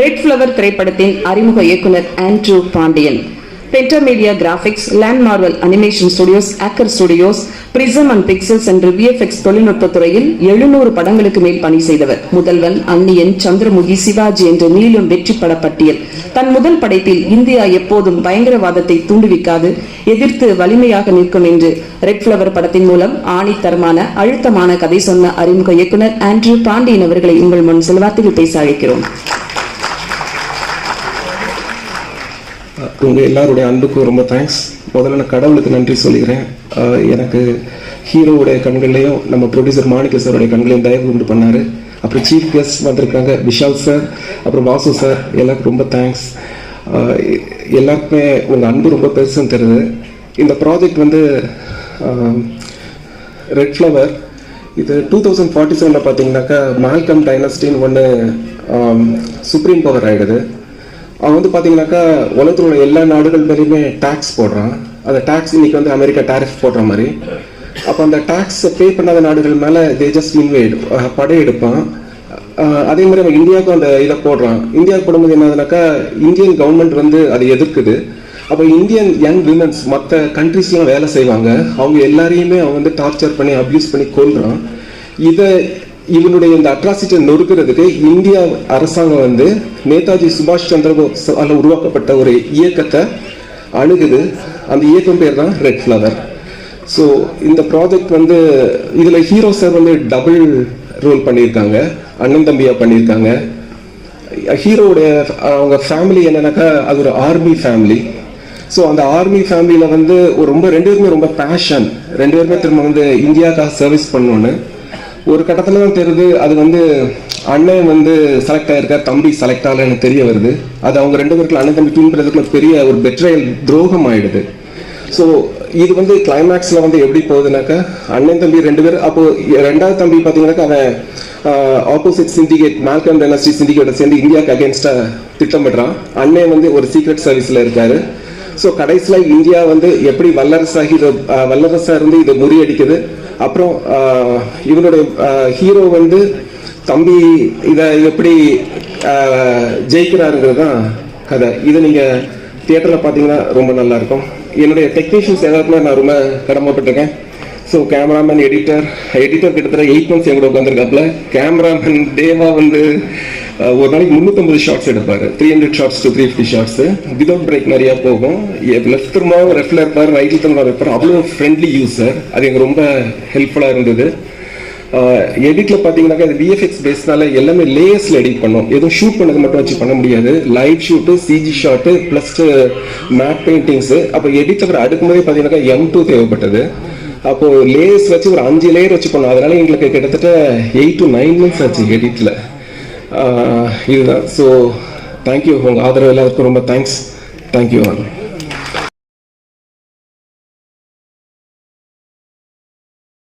Red flower திரைப்படத்தின் அறிமுக இயக்குனர் Andrew Pandian Pentamedia graphics land Marvel animation studios Ocher studios prism and pixels என்ற VFX தொழில்நுட்ப துறையில் எழுநூறு படங்களுக்கு மேல் பணி செய்தவர். முதல்வன் அந்நியன் சந்திரமுகி சிவாஜி என்ற நீளும் வெற்றி பட பட்டியல் தன் முதல் படைப்பில் இந்தியா எப்போதும் பயங்கரவாதத்தை தூண்டுவிக்காது எதிர்த்து வலிமையாக நிற்கும் என்று ரெட் ஃப்ளவர் படத்தின் மூலம் ஆணித்தரமான அழுத்தமான கதை சொன்ன அறிமுக இயக்குனர் ஆண்ட்ரூ பாண்டியன் அவர்களை உங்கள் முன் செல்வார்த்தையில் பேச அழைக்கிறோம். உங்கள் எல்லாருடைய அன்புக்கும் ரொம்ப தேங்க்ஸ் முதல்ல நான் கடவுளுக்கு நன்றி சொல்லிக்கிறேன். எனக்கு ஹீரோவுடைய கண்கள்லையும் நம்ம ப்ரொடியூசர் மாணிக்க சாருடைய கண்களையும் தயவு உண்டு பண்ணாரு. அப்புறம் சீஃப் கெஸ்ட் வந்திருக்காங்க விஷால் சார் அப்புறம் வாசு சார் எல்லாருக்கும் ரொம்ப தேங்க்ஸ் எல்லாருக்குமே உங்கள் அன்பு ரொம்ப பெருசுன்னு தெரியுது. இந்த ப்ராஜெக்ட் வந்து ரெட் ஃப்ளவர் இது டூ தௌசண்ட் ஃபார்ட்டி செவனில் பார்த்தீங்கன்னாக்கா மால்கம் டைனஸ்டின்னு ஒன்று சுப்ரீம் பவர் ஆகிடுது அவன் வந்து பார்த்தீங்கன்னாக்கா உலகத்தில் உள்ள எல்லா நாடுகள் மேலேயுமே டேக்ஸ் போடுறான் அந்த டேக்ஸ் இன்னைக்கு வந்து அமெரிக்கா டேரிஃப் போடுற மாதிரி. அப்போ அந்த டேக்ஸ் பே பண்ணாத நாடுகள் மேலே தே ஜஸ்ட் இன்வைட் படையெடுப்பான் அதே மாதிரி அவன் இந்தியாவுக்கும் அந்த இதை போடுறான் இந்தியாவுக்கு போடும்போது என்னதுனாக்கா இந்தியன் கவர்மெண்ட் வந்து அதை எதிர்க்குது. அப்போ இந்தியன் யங் விமன்ஸ் மற்ற கண்ட்ரீஸ்லாம் வேலை செய்வாங்க. அவங்க எல்லாரையுமே அவன் வந்து டார்ச்சர் பண்ணி அப்யூஸ் பண்ணி கொள்கிறான் இதை இவனுடைய இந்த அட்ராசிட்டியை நொறுக்கிறதுக்கு இந்தியா அரசாங்கம் வந்து நேதாஜி சுபாஷ் சந்திர போஸால் உருவாக்கப்பட்ட ஒரு இயக்கத்தை அணுகுது. அந்த இயக்கம் பேர் தான் ரெட் ஃப்ளவர் ஸோ இந்த ப்ராஜெக்ட் வந்து இதில் ஹீரோ வந்து டபுள் ரோல் பண்ணியிருக்காங்க. அண்ணன் தம்பியாக பண்ணியிருக்காங்க. ஹீரோவுடைய அவங்க ஃபேமிலி என்னன்னாக்கா அது ஒரு ஆர்மி ஃபேமிலி ஸோ அந்த ஆர்மி ஃபேமிலியில் வந்து ஒரு ரொம்ப ரெண்டு பேருமே ரொம்ப பேஷன் ரெண்டு பேருமே திரும்ப வந்து இந்தியாவுக்காக சர்வீஸ் பண்ணணுன்னு ஒரு கட்டத்தில் தான் தெரியுது அது வந்து அண்ணன் வந்து செலக்ட் ஆகிருக்கார் தம்பி செலக்ட் ஆகல எனக்கு தெரிய வருது. அது அவங்க ரெண்டு பேருக்கு அண்ணன் தம்பி தூண்டுறதுக்குள்ள பெரிய ஒரு பெட்ரையல் துரோகம் ஆயிடுது ஸோ இது வந்து கிளைமேக்ஸில் வந்து எப்படி போகுதுனாக்கா அண்ணன் தம்பி ரெண்டு பேர் அப்போ ரெண்டாவது தம்பி பார்த்தீங்கன்னாக்கா அவன் ஆப்போசிட் சிண்டிகேட் மேல்கம் டெனஸ்டி சிண்டிகேட்டை சேர்ந்து இந்தியாவுக்கு அகேன்ஸ்டாக திட்டமிடுறான். அண்ணன் வந்து ஒரு சீக்ரெட் சர்வீஸில் இருக்கார். ஸோ கடைசியில் இந்தியா வந்து எப்படி வல்லரசாகி வல்லரசாக இருந்து இதை முறியடிக்குது? அப்புறம் அஹ், இவனுடைய ஹீரோ வந்து தம்பி இதை எப்படி ஜெயிக்கிறாருங்கிறது தான் கதை. இதை நீங்கள் தியேட்டரில் பார்த்தீங்கன்னா ரொம்ப நல்லா இருக்கும் என்னுடைய டெக்னீஷியன்ஸ் எல்லாருக்குமே நான் ரொம்ப கடமைப்பட்டிருக்கேன். ஸோ கேமராமேன் எடிட்டர் எடிட்டர் கிட்டத்தட்ட எயிட் மந்த்ஸ் என் கூட உட்காந்துருக்காப்புல கேமராமேன் தேவா வந்து ஒரு நாளைக்கு முந்நூற்றம்பது ஷார்ட்ஸ் எடுப்பார். Three hundred shots to three fifty shots without break நிறையா போகும். லெஃப்ட் திரும்பவும் லெஃப்டில் இருப்பார் ரைட்டில் திரும்ப இருப்பார். அவ்வளோ ஃப்ரெண்ட்லி யூஸர் அது எனக்கு ரொம்ப ஹெல்ப்ஃபுல்லாக இருந்தது. எடிட்டில் பார்த்தீங்கன்னாக்கா அது விஎஃப்எக்ஸ் பேஸ்னால எல்லாமே லேயர்ஸில் எடிட் பண்ணோம். எதுவும் ஷூட் பண்ணது மட்டும் வச்சு பண்ண முடியாது. Light shoot CG shot plus matte paintings அப்போ எடிட் அப்புறம் அடுக்கும்போதே பார்த்தீங்கன்னாக்கா எம் டூ தேவைப்பட்டது. அப்போது லேயர்ஸ் வச்சு ஒரு அஞ்சு லேயர் வச்சு பண்ணோம். அதனால எங்களுக்கு கிட்டத்தட்ட எயிட் டு நைன் மந்த்ஸ் ஆச்சு எடிட்டில் Uh, இதுதான். ஸோ தேங்க்யூ உங்கள் ஆதரவு எல்லாருக்கும் ரொம்ப தேங்க்ஸ் தேங்க்யூ